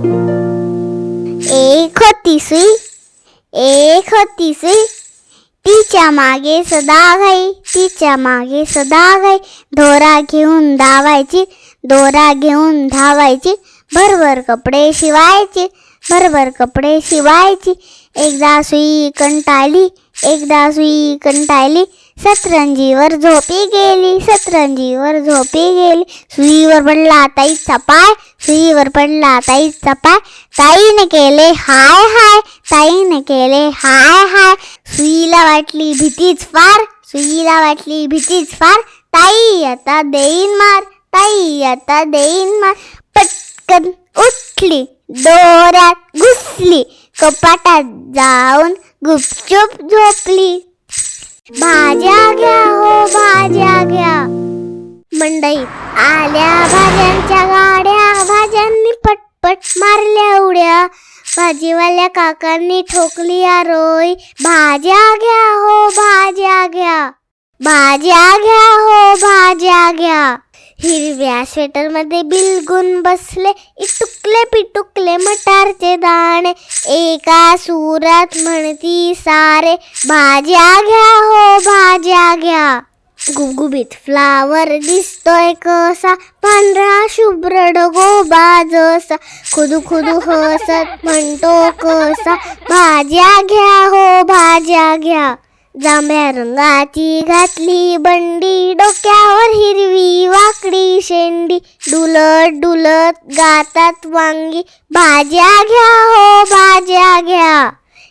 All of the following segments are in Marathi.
एक होती सुई एक होती सुई तिच्यामागे सदा घाई तिच्यामागे सदा घाई दोरा घेऊन धावायची दोरा घेऊन धावायची। भरभर कपडे शिवायचे भरभर कपडे शिवायची। एकदा सुई कंटाळली एकदा सुई कंटाळली। सतरंजीवर झोपी गेली सतरंजीवर झोपी गेली. सुईवर पडला ताईचा पाय सुईवर पडला ताईचा पाय. ताईने केले हाय हाय ताईने केले हाय हाय. सुईला वाटली भीतीच फार सुईला वाटली भीतीच फार. ताई आता देईन मार ताई आता देईन मार. पटकन उठली दोऱ्यात घुसली. कपाटात जाऊन गुपचूप झोपली. मंडई. आल्या भाज्यांच्या गाड्या भाज्यांनी पटपट मारल्या उड्या. भाजीवाल्या काकांनी ठोकली आरोय भाज्या घ्या हो भाज्या घ्या. भाज्या घ्या हो भाज्या घ्या. हिरव्या स्वेटरमध्ये बिलगुन बसले इटुकले पिटुकले मटारचे दाणे. एका सुरात म्हणती सारे भाज्या घ्या हो भाज्या घ्या. गुबगुबीत फ्लावर दिसतोय कसा? पांढरा शुभ्र डगोबा जसा खुदू खुदू हसत म्हणतो कसा? भाज्या घ्या हो भाज्या घ्या. जांभ्या रंगाची घातली बंडी डोक्यावर हिरवी वाकडी शेंडी. डुलत डुलत गातात वांगी. भाज्या घ्या हो भाज्या घ्या.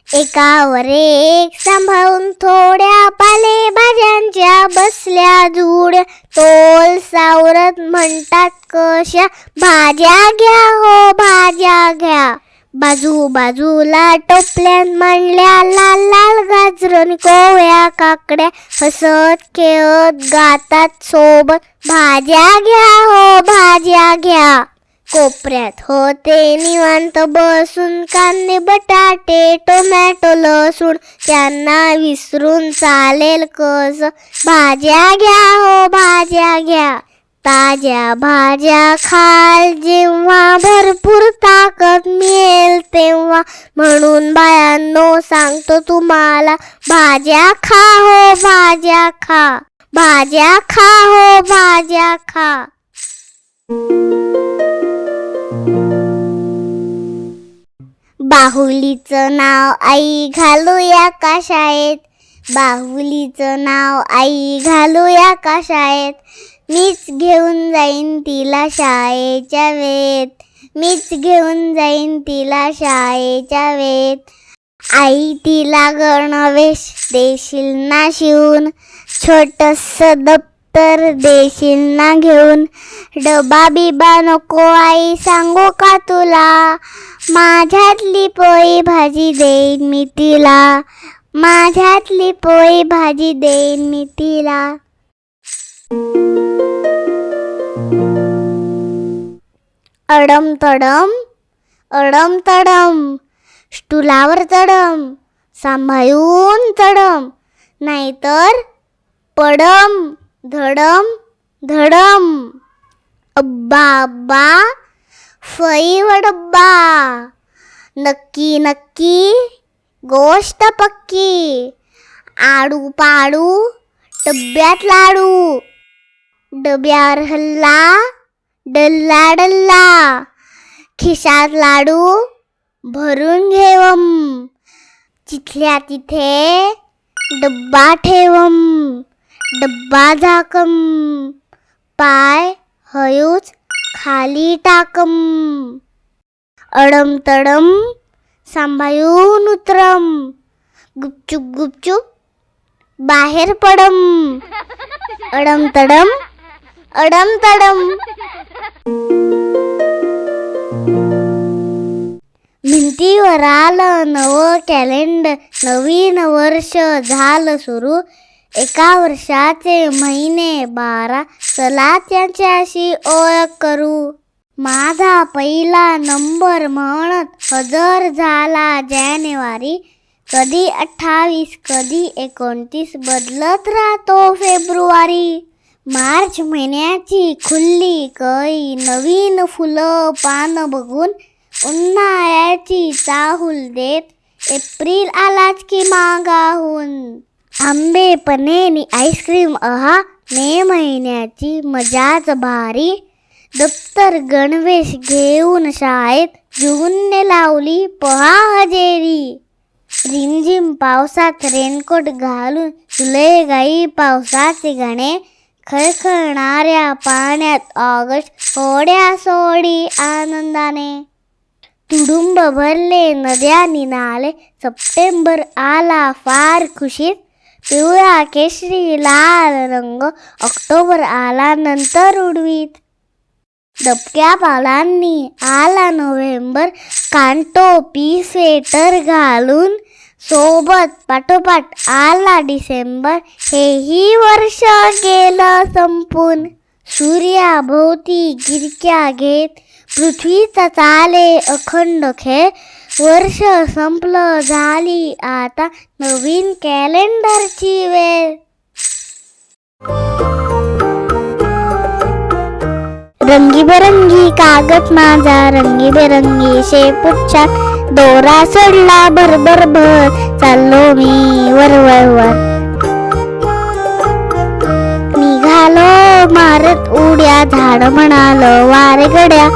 एकावर एक सांभाळून थोड्या पाले भाज्यांच्या बसल्या जुड्या तोल सावरत म्हणतात कशा भाज्या घ्या हो भाज्या घ्या. बाजू बाजूला टोपल्यात मांडल्या लाल लाल गाजरन कोवळ्या काकड्या हसत खेळत गातात सोबत भाज्या घ्या हो भाज्या घ्या. कोपऱ्यात होते निवांत बसून कांदे बटाटे टोमॅटो लसूण. त्यांना विसरून चालेल कस? भाज्या घ्या हो भाज्या घ्या. ताज्या भाज्या खाल जेव्हा भरपूर ताकद मिळेल तेव्हा. म्हणून बायांनो सांगतो तुम्हाला भाज्या खा हो भाज्या खा. भाज्या खा हो भाज्या खा. बाहुलीचं नाव आई घालूया का शाळेत? बाहुलीचं नाव आई घालूया का शाळेत? मीच घेऊन जाईन तिला शाळेच्या वेत मीच घेऊन जाईन तिला शाळेच्या वेत आई तिला गणवेश देशील ना शिवून. छोटस दप्तर देशील ना घेऊन. डबा बिबा नको आई सांगू का तुला? माझ्यातली पोळी भाजी देईन मी तिला. माझ्यातली पोळी भाजी देईन मी तिला. अडम तडम अडम तडम स्टुलावर चढम सांभाळून चढम नाहीतर पडम धडम धडम. अब्बा अब्बा फई डब्बा नक्की नक्की गोष्ट पक्की आडू पाडू डब्यात लाडू डब्यावर हल्ला डल्ला डल्ला खिशात लाडू भरून घेवम तिथल्या तिथे डब्बा ठेवम डब्बा झाकम पाय हयूच खाली टाकम. अडम तडम सांभाळून उतरम. गुपचूप गुपचूप बाहेर पडम. अडम तडम अडम तडम. भिंतीवर आलं नवं कॅलेंडर नवीन वर्ष झालं सुरू. एका वर्षाचे महिने बारा चला त्याच्याशी ओळख करू. माझा पहिला नंबर म्हणत हजर झाला जानेवारी. कधी अठ्ठावीस कधी एकोणतीस बदलत राहतो फेब्रुवारी. मार्च महिन्याची खुल्ली कळी नवीन फुलं पानं बघून उन्हाळ्याची चाहूल देत एप्रिल आलाच की मागाहून. आंबे पनेनी आईस्क्रीम अहा मे महिन्याची मजाच भारी. दप्तर गणवेश घेऊन शाळेत जूनने लावली पहा हजेरी. रिमझिम पावसात रेनकोट घालून जुलै गाई पावसाचे गाणे खळखळणाऱ्या पाण्यात ऑगस्ट होड्या सोडी आनंदाने. तुडुंब भरले नद्या निनाले सप्टेंबर आला फार खुशीत. पिवळा केशरी लाल रंग ऑक्टोबर आला नंतर उडवीत. दबक्या पावलांनी आला नोव्हेंबर कानटोपी स्वेटर घालून सोबत पाठोपाठ आला डिसेंबर. हेही वर्ष गेलं संपून. सूर्याभोवती गिरक्या घेत पृथ्वीचा चाले अखंड खेळ वर्ष संपलं झाली आता नवीन कॅलेंडरची वेळ. रंगीबेरंगी कागद माझा रंगीबेरंगी शेपूटच्या दोरा सोडला भरभर भर. चाललो मी वरवर वर निघालो मारत उड्या झाड म्हणाल वारे गड्या.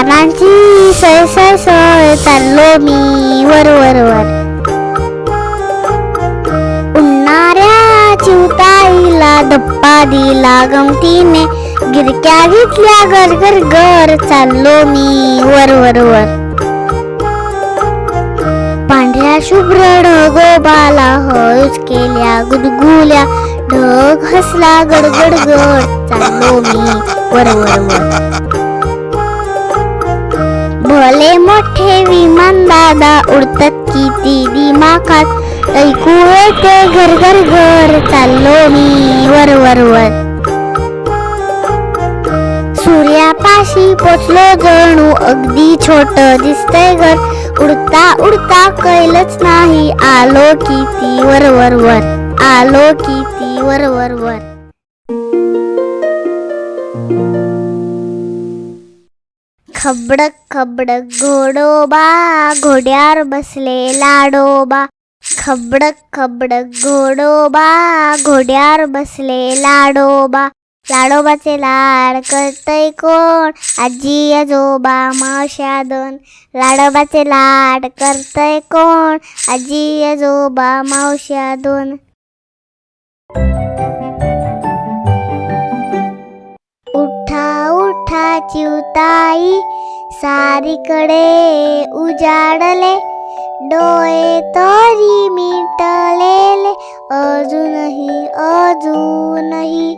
पानांची सय सय सय चाललो मी वर वर वर. उन्हाऱ्या चिवताईला धप्पा दिला गमतीने. गिरक्या घेतल्या गर गर गर चाललो मी वर वर वर. पांढऱ्या शुभ्र ढगोबाला हळूच केल्या गुदगुल्या. ढग हसला गडगड गड चाललो मी वर वर वर. भले मोठे विमान दादा उडतात किती दिमाखात. ऐकू येते घर घर घर चाललो मी वर वर वर. सूर्यापाशी पोचलो जणू अगदी छोट दिसतंय घर. उडता उडता कैलच नाही आलो किती वर वर वर. आलो किती वर वर वर. खबडक खबडक घोडोबा घोड्यावर बसले लाडोबा. खबडक खबडक घोडोबा घोड्यावर बसले लाडोबा. लाडोबाचे लाड करतय कोण? आजी आजोबा मावश्या दोन. लाडोबाचे लाड करतय कोण? आजी आजोबा मावश्या दोन. उठा उठा चिवताई. सारीकडे उजाडले डोळे तरी मिटलेले अजूनही अजूनही.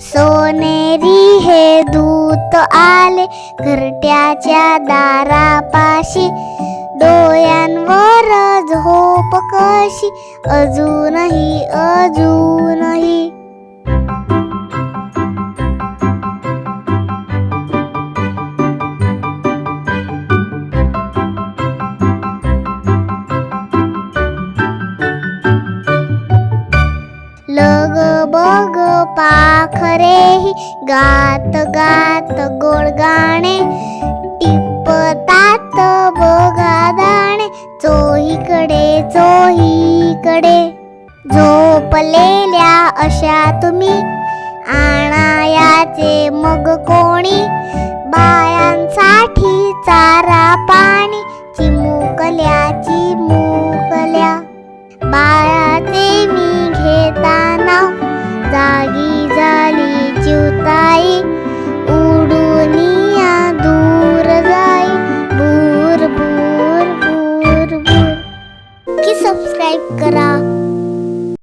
सोनेरी हे दूत आले घरट्याच्या दारापाशी. डोळ्यांवर झोप कशी अजूनही अजूनही. पाखरेही गात गात गोड गाणे टिपतात बघा दाणे चोहीकडे चोहीकडे. झोपलेल्या अशा तुम्ही आणायाचे मग कोणी?